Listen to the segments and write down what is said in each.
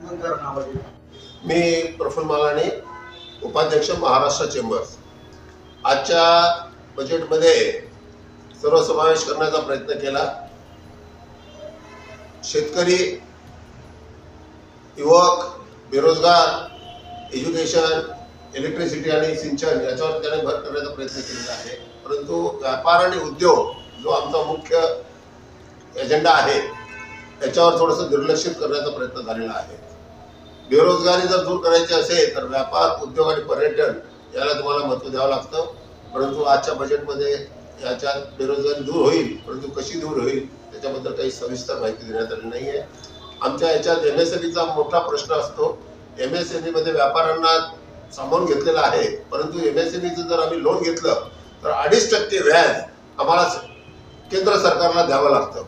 मी प्रफुल्ल मालाणी उपाध्यक्ष महाराष्ट्र चेंबर्स. आजच्या बजेटमध्ये सर्व समावेश करण्याचा प्रयत्न केला. शेतकरी युवक बेरोजगार एज्युकेशन इलेक्ट्रिसिटी आणि सिंचन याच्यावर त्याने भर करण्याचा प्रयत्न केलेला आहे. परंतु व्यापार आणि उद्योग जो आमचा मुख्य एजेंडा आहे त्याच्यावर थोडंसं दुर्लक्षित करण्याचा प्रयत्न झालेला आहे. बेरोजगारी जर दूर करायची असेल तर व्यापार उद्योग आणि पर्यटन याला तुम्हाला महत्त्व द्यावं लागतं. परंतु आजच्या बजेटमध्ये याच्यात बेरोजगारी दूर होईल परंतु कशी दूर होईल त्याच्याबद्दल काही सविस्तर माहिती देण्यात आली नाही आहे. आमच्या याच्यात एम एस एम ईचा मोठा प्रश्न असतो. एम एस एम ईमध्ये व्यापाऱ्यांना सामावून घेतलेला आहे परंतु एम एस एम ईचं जर आम्ही लोन घेतलं तर अडीच टक्के व्याज आम्हाला केंद्र सरकारला द्यावं लागतं.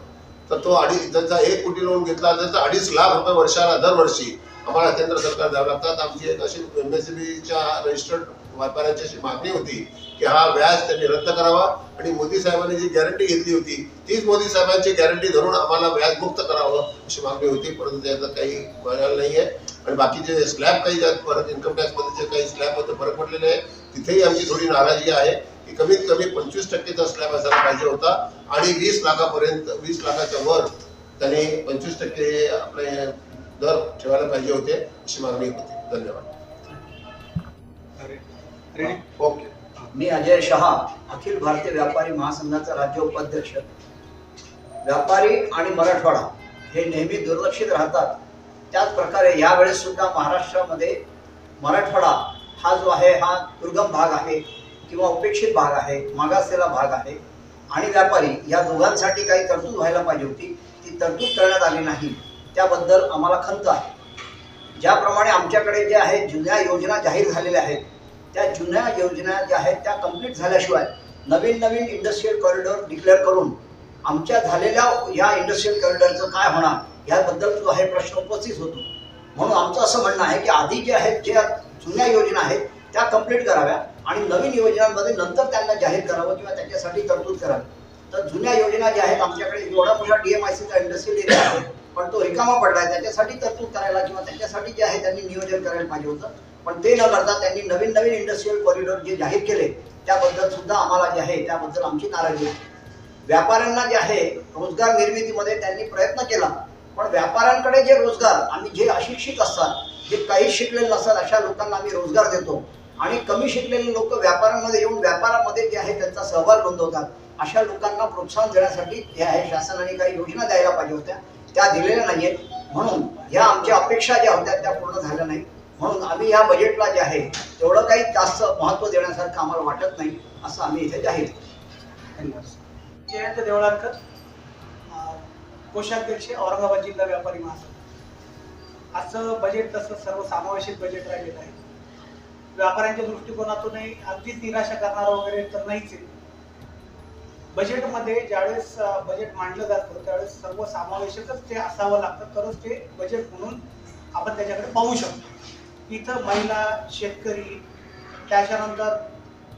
तर तो अडीच ज्यांचा एक कोटी लोन घेतला तर अडीच लाख रुपये वर्षाला दरवर्षी आम्हाला केंद्र सरकार द्यावं लागतात. आमची एक अशी एम एस बीच्या रजिस्टर्ड व्यापाऱ्यांची अशी मागणी होती की हा व्याज त्यांनी रद्द करावा आणि मोदी साहेबांनी जी गॅरंटी घेतली होती तीच मोदी साहेबांची गॅरंटी धरून आम्हाला व्याज मुक्त करावं अशी मागणी होती. परंतु त्याचं काही मिळालं नाही आहे आणि बाकीचे स्लॅब काही परत इन्कम टॅक्समध्ये जे काही स्लॅबमध्ये फरक पडलेले आहे तिथेही आमची थोडी नाराजी आहे. की कमीत कमी पंचवीस टक्केचा स्लॅब असायला पाहिजे होता आणि वीस लाखापर्यंत वीस लाखाच्या वर त्यांनी पंचवीस टक्के आपले दर ठेवायला पाहिजे होते अशी मागणी होती. धन्यवाद. ओके. मी अजय शहा अखिल भारतीय व्यापारी महासंघाचा राज्य उपाध्यक्ष. व्यापारी आणि मराठवाडा हे नेहमी दुर्लक्षित राहतात. त्याच प्रकारे यावेळेस सुद्धा महाराष्ट्रामध्ये मराठवाडा हा जो आहे हा दुर्गम भाग आहे. किंवा उपेक्षित भाग आहे मागासलेला भाग आहे आणि व्यापारी या दोघांसाठी काही तरतूद व्हायला पाहिजे होती. ती तरतूद करण्यात आली नाही. त्याबद्दल आम्हाला खंत आहे. ज्याप्रमाणे आमच्याकडे जे आहे जुन्या योजना जाहीर झालेल्या आहेत त्या जुन्या योजना ज्या आहेत त्या कंप्लीट झाल्याशिवाय नवीन नवीन इंडस्ट्रीयल कॉरिडॉर डिक्लेअर करून आमच्या झालेल्या या इंडस्ट्रीयल कॉरिडॉरचं काय होणार याबद्दल जो आहे प्रश्न उपस्थित होतो. म्हणून आमचं असं म्हणणं आहे की आधी जे आहेत ज्या जुन्या योजना आहेत त्या कंप्लीट कराव्या. आणि नवीन योजनांमध्ये नंतर त्यांना जाहीर करावं किंवा त्याच्यासाठी तरतूद करावी. तर जुन्या योजना ज्या आहेत आमच्याकडे एवढा मोठा डीएमआयसीचा इंडस्ट्रियल एरिया आहे पण तो रिकामा पडला आहे त्याच्यासाठी तरतूद करायला किंवा त्याच्यासाठी जे आहे त्यांनी नियोजन करायला पाहिजे होतं. पण ते न करता त्यांनी नवीन नवीन इंडस्ट्रीयल कॉरिडॉर जे जाहीर केले त्याबद्दल सुद्धा आम्हाला जे आहे त्याबद्दल आमची नाराजी आहे. व्यापाऱ्यांना जे आहे रोजगार निर्मितीमध्ये त्यांनी प्रयत्न केला पण व्यापाऱ्यांकडे जे रोजगार आम्ही जे अशिक्षित असतात जे काही शिकलेले नसतात अशा लोकांना आम्ही रोजगार देतो. आणि कमी शिकलेले लोक व्यापारामध्ये येऊन व्यापारामध्ये जे आहे त्यांचा सहभाग नोंदवतात. अशा लोकांना प्रोत्साहन देण्यासाठी जे आहे शासनाने काही योजना द्यायला पाहिजे होत्या. त्या दिलेल्या नाहीयेत. म्हणून ह्या आमच्या अपेक्षा ज्या होत्या त्या पूर्ण झाल्या नाही म्हणून आम्ही या बजेटला जे आहे तेवढं काही जास्त महत्त्व देण्यासारखं आम्हाला वाटत नाही असं आम्ही इथे जाहीर धन्यवाद जयंत देवळांकर कोषाध्यक्ष औरंगाबाद जिल्हा व्यापारी महासंघ. आजचं बजेट तसं सर्वसमावेशक बजेट राहिलेलं आहे. व्यापाऱ्यांच्या दृष्टिकोनातूनही अगदीच निराशा करणारं वगैरे तर नाहीच आहे. बजेटमध्ये ज्यावेळेस बजेट मांडलं जातं त्यावेळेस सर्वसमावेशकच ते असावं लागतं. तरच ते बजेट म्हणून आपण त्याच्याकडे पाहू शकतो. इथं महिला शेतकरी त्याच्यानंतर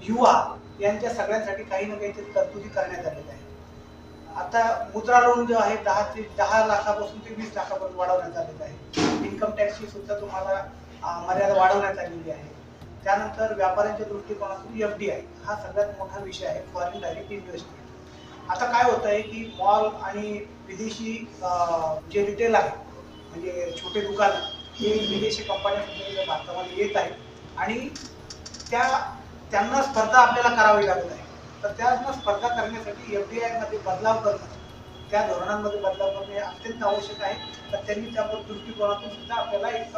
युवा यांच्या सगळ्यांसाठी काही ना काहीतरी तरतुदी करण्यात आलेल्या आहे आता मुद्रा लोन जो आहे दहा ते दहा लाखापासून ते वीस लाखापर्यंत वाढवण्यात आलेलं आहे. इन्कम टॅक्सची सुद्धा तुम्हाला मर्यादा वाढवण्यात आलेली आहे. त्यानंतर व्यापाऱ्यांच्या दृष्टिकोनातून एफ डी आय हा सगळ्यात मोठा विषय आहे फॉरेन डायरेक्ट इन्व्हेस्टमेंट आता काय होत आहे की मॉल आणि विदेशी जे रिटेल आहे म्हणजे छोटे दुकान हे विदेशी कंपन्या भारतामध्ये येत आहेत. आणि त्या त्यांना स्पर्धा आपल्याला करावी लागत आहे. तर त्यांना स्पर्धा करण्यासाठी एफ डी आयमध्ये बदलाव करणं त्या धोरणांमध्ये बदलाव करणे अत्यंत आवश्यक आहे. तर त्यांनी त्या दृष्टिकोनातून सुद्धा आपल्याला एक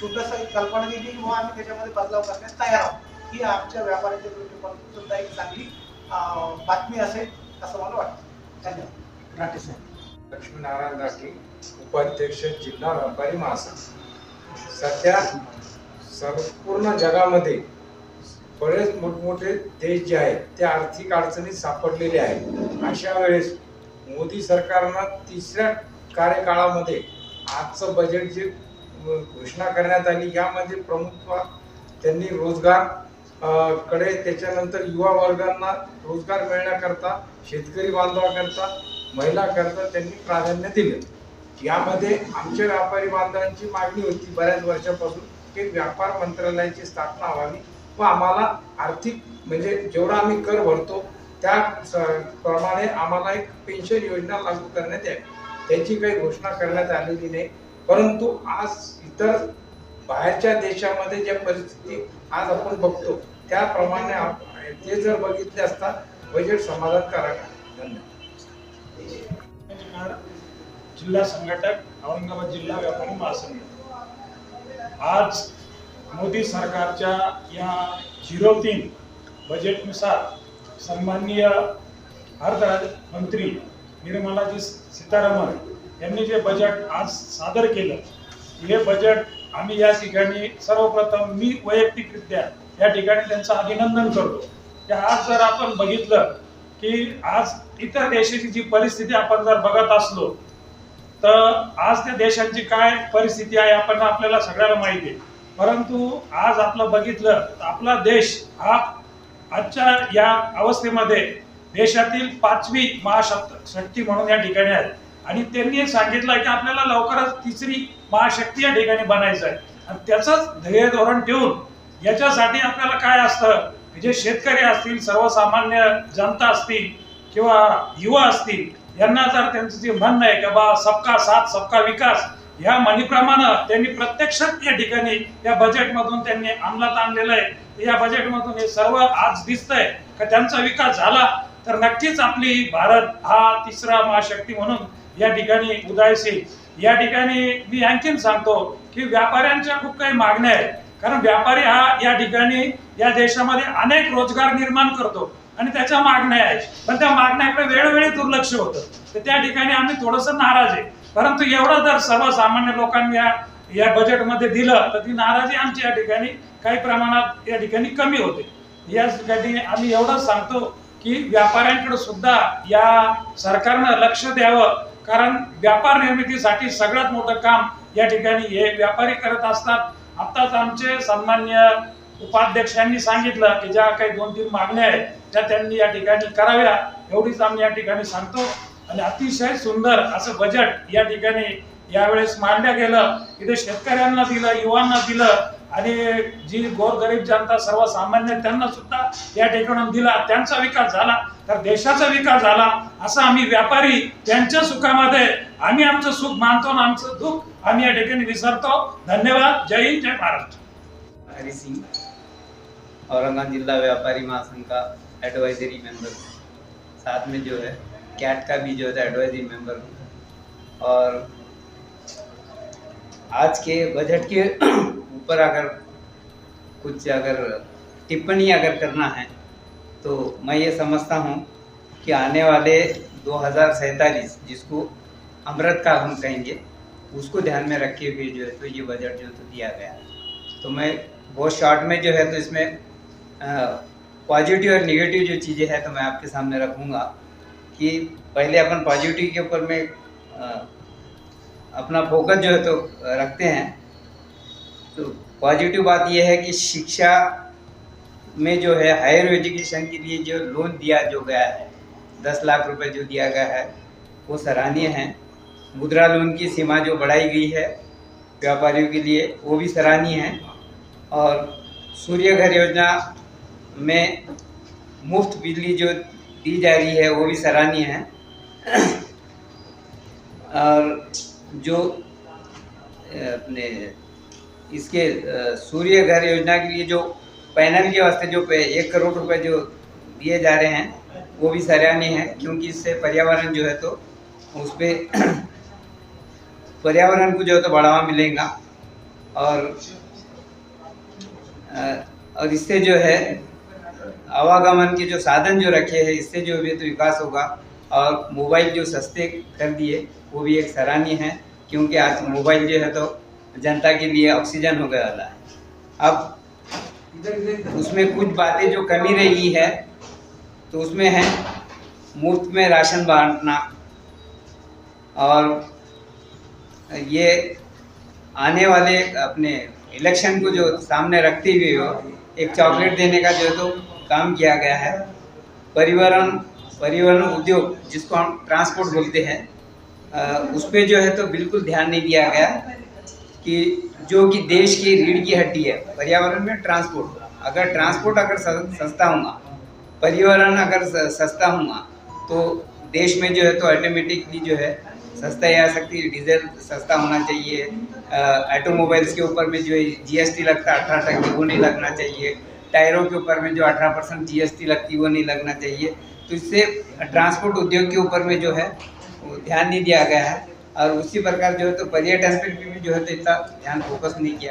छोटंसं एक कल्पना दिली किंवा आम्ही त्याच्यामध्ये बदलाव करण्यास तयार आहोत. ही आमच्या व्यापाऱ्यांच्या दृष्टिकोनातून सुद्धा एक चांगली बातमी असेल असं मला वाटतं. धन्यवाद. राठे साहेब. लक्ष्मीनारायण राठी उपाध्यक्ष जिल्हा व्यापारी महासंघ. सध्या संपूर्ण जगामध्ये बरेच मोठमोठे देश जे आहेत ते आर्थिक अडचणीत सापडलेले आहेत. अशा वेळेस मोदी सरकारनं तिसऱ्या कार्यकाळामध्ये आजचं बजेट जे घोषणा करण्यात आली. यामध्ये प्रमुख त्यांनी रोजगारकडे त्याच्यानंतर युवा वर्गांना रोजगार मिळण्याकरता शेतकरी बांधवाकरता महिलाकरता त्यांनी प्राधान्य दिले. यामध्ये आमच्या व्यापारी बांधवांची मागणी होती बऱ्याच वर्षापासून की व्यापार मंत्रालयाची स्थापना व्हावी व आम्हाला आर्थिक म्हणजे जेवढा आम्ही कर भरतो त्या स- प्रमाणे आम्हाला एक पेन्शन योजना लागू करण्यात यावी. त्याची काही घोषणा करण्यात आलेली नाही. परंतु आज इतर बाहेरच्या देशामध्ये ज्या परिस्थिती आज आपण बघतो त्याप्रमाणे ते जर बघितले असता बजेट समाधानकारक आहे. धन्यवाद. जिल्हा संघटक औरंगाबाद जिल्हा व्यापारी महासंघ. आज मोदी सरकारच्या या झिरो तीन बजेटनुसार सन्माननीय अर्थमंत्री निर्मलाजी सीतारामन यांनी जे बजेट आज सादर केलं हे बजेट आम्ही या ठिकाणी सर्वप्रथम मी वैयक्तिकरित्या या ठिकाणी त्यांचं अभिनंदन करतो. की आज जर आपण बघितलं की आज इतर देशाची जी परिस्थिती आपण जर बघत असलो तर आज त्या देशांची काय परिस्थिती आहे आपण आपल्याला सगळ्याला माहिती आहे. परंतु आज आपलं बघितलं तर आपला देश हा आजच्या या अवस्थेमध्ये देशातील पाचवी महाशक्त शक्ती म्हणून या ठिकाणी आहे. आणि त्यांनी सांगितलं की आपल्याला लवकरच तिसरी महाशक्ती या ठिकाणी बनायचं आहे. आणि त्याचंच ध्येय धोरण ठेवून याच्यासाठी आपल्याला काय असतं जे शेतकरी असतील सर्वसामान्य जनता असतील किंवा युवा असतील यांना जर त्यांचं जे म्हणणं आहे की बा सबका साथ सबका विकास ह्या म्हणीप्रमाणे त्यांनी प्रत्यक्षात या ठिकाणी या बजेटमधून त्यांनी अंमलात आणलेलं आहे. या बजेटमधून हे सर्व आज दिसतंय का त्यांचा विकास झाला तर नक्कीच आपली भारत हा तिसरा महाशक्ती म्हणून या ठिकाणी उदयास या ठिकाणी मी आणखीन सांगतो की व्यापाऱ्यांच्या खूप काही मागण्या आहेत. कारण व्यापारी हा या ठिकाणी या देशामध्ये अनेक रोजगार निर्माण करतो आणि त्याच्या मागण्या आहेत. पण त्या मागण्याकडे वेळोवेळी दुर्लक्ष होतं. तर त्या ठिकाणी आम्ही थोडंसं नाराज आहे. परंतु एवढं जर सर्वसामान्य लोकांनी या या बजेटमध्ये दिलं तर ती नाराजी आमची या ठिकाणी काही प्रमाणात या ठिकाणी कमी होते. यासाठी आम्ही एवढंच सांगतो की व्यापाऱ्यांकडे सुद्धा या सरकारनं लक्ष द्यावं. कारण व्यापार निर्मितीसाठी सगळ्यात मोठं काम या ठिकाणी हे व्यापारी करत असतात. आत्ताच आमचे सन्मान्य उपाध्यक्षांनी सांगितलं की ज्या काही दोन तीन मागण्या आहेत त्या त्यांनी या ठिकाणी कराव्या. एवढीच आम्ही या ठिकाणी सांगतो. आणि अतिशय सुंदर असं बजेट या ठिकाणी यावेळेस मांडलं गेलं इथे शेतकऱ्यांना दिलं युवांना दिलं आणि जी गोरगरीब जनता सर्वसामान्य त्यांना सुद्धा या ठिकाणून दिला त्यांचा विकास झाला तर देशाचा विकास झाला असं आम्ही व्यापारी त्यांच्या सुखामध्ये आम्ही आमचं सुख मानतो आणि आमचं दुःख आम्ही या ठिकाणी विसरतो. धन्यवाद. जय हिंद जय महाराष्ट्र. हरिसिंग औरंगाबाद जिला व्यापारी महासंघ का एडवाइजरी मेंबर साथ में जो है कैट का भी जो है एडवाइजरी मेंबर हूँ। और आज के बजट के ऊपर अगर कुछ अगर टिप्पणी अगर करना है तो मैं ये समझता हूँ कि आने वाले दो हज़ार सैंतालीस जिसको अमृत काल हम कहेंगे उसको ध्यान में रखे हुए जो है तो ये बजट जो है तो दिया गया है। तो मैं बहुत शॉर्ट में जो है तो इसमें पॉजिटिव और निगेटिव जो चीज़ें हैं तो मैं आपके सामने रखूँगा कि पहले अपन पॉजिटिव के ऊपर में अ, अपना फोकस जो है तो रखते हैं। तो पॉजिटिव बात यह है कि शिक्षा में जो है हायर एजुकेशन के लिए जो लोन दिया जो गया है, दस लाख रुपए जो दिया गया है, वो सराहनीय है। मुद्रा लोन की सीमा जो बढ़ाई गई है व्यापारियों के लिए, वो भी सराहनीय है। और सूर्य घर योजना में मुफ़्त बिजली जो दी जा रही है, वो भी सराहनीय है। और जो अपने इसके सूर्य घर योजना के लिए जो पैनल के वास्ते जो एक करोड़ रुपए जो दिए जा रहे हैं, वो भी सराहनीय है, क्योंकि इससे पर्यावरण जो है तो उस पर पर्यावरण को जो है तो बढ़ावा मिलेगा। और और इससे जो है, आवागमन के जो साधन जो रखे हैं, इससे जो भी तो विकास होगा। और मोबाइल जो सस्ते कर दिए वो भी एक सराहनीय है, क्योंकि आज मोबाइल जो है तो जनता के लिए ऑक्सीजन हो गया वाला है। अब उसमें कुछ बातें जो कमी रही है तो उसमें है मुफ़्त में राशन बांटना और ये आने वाले अपने इलेक्शन को जो सामने रखते हुए हो, एक चॉकलेट देने का जो है तो काम किया गया है। परिवहन परिवहन उद्योग, जिसको हम ट्रांसपोर्ट बोलते हैं उस पर जो है तो बिल्कुल ध्यान नहीं दिया गया कि जो कि देश की रीढ़ की हड्डी है, पर्यावरण में ट्रांसपोर्ट। अगर ट्रांसपोर्ट अगर सस्ता होगा पर्यावरण अगर सस्ता होगा तो देश में जो है तो ऑटोमेटिकली जो है सस्ताई आ सकती है, डीजल सस्ता होना चाहिए। ऑटोमोबाइल्स के ऊपर में जो है जीएसटी लगता है अठारह टक्के वो नहीं लगना चाहिए। टायरों के ऊपर में जो अठारह परसेंट जीएसटी लगती है वो नहीं लगना चाहिए। तो इससे ट्रांसपोर्ट उद्योग के ऊपर में जो है ध्यान नहीं दिया गया। है और उसी प्रकार जो है तो पर्यटन पर भी जो है तो इतना ध्यान फोकस नहीं किया।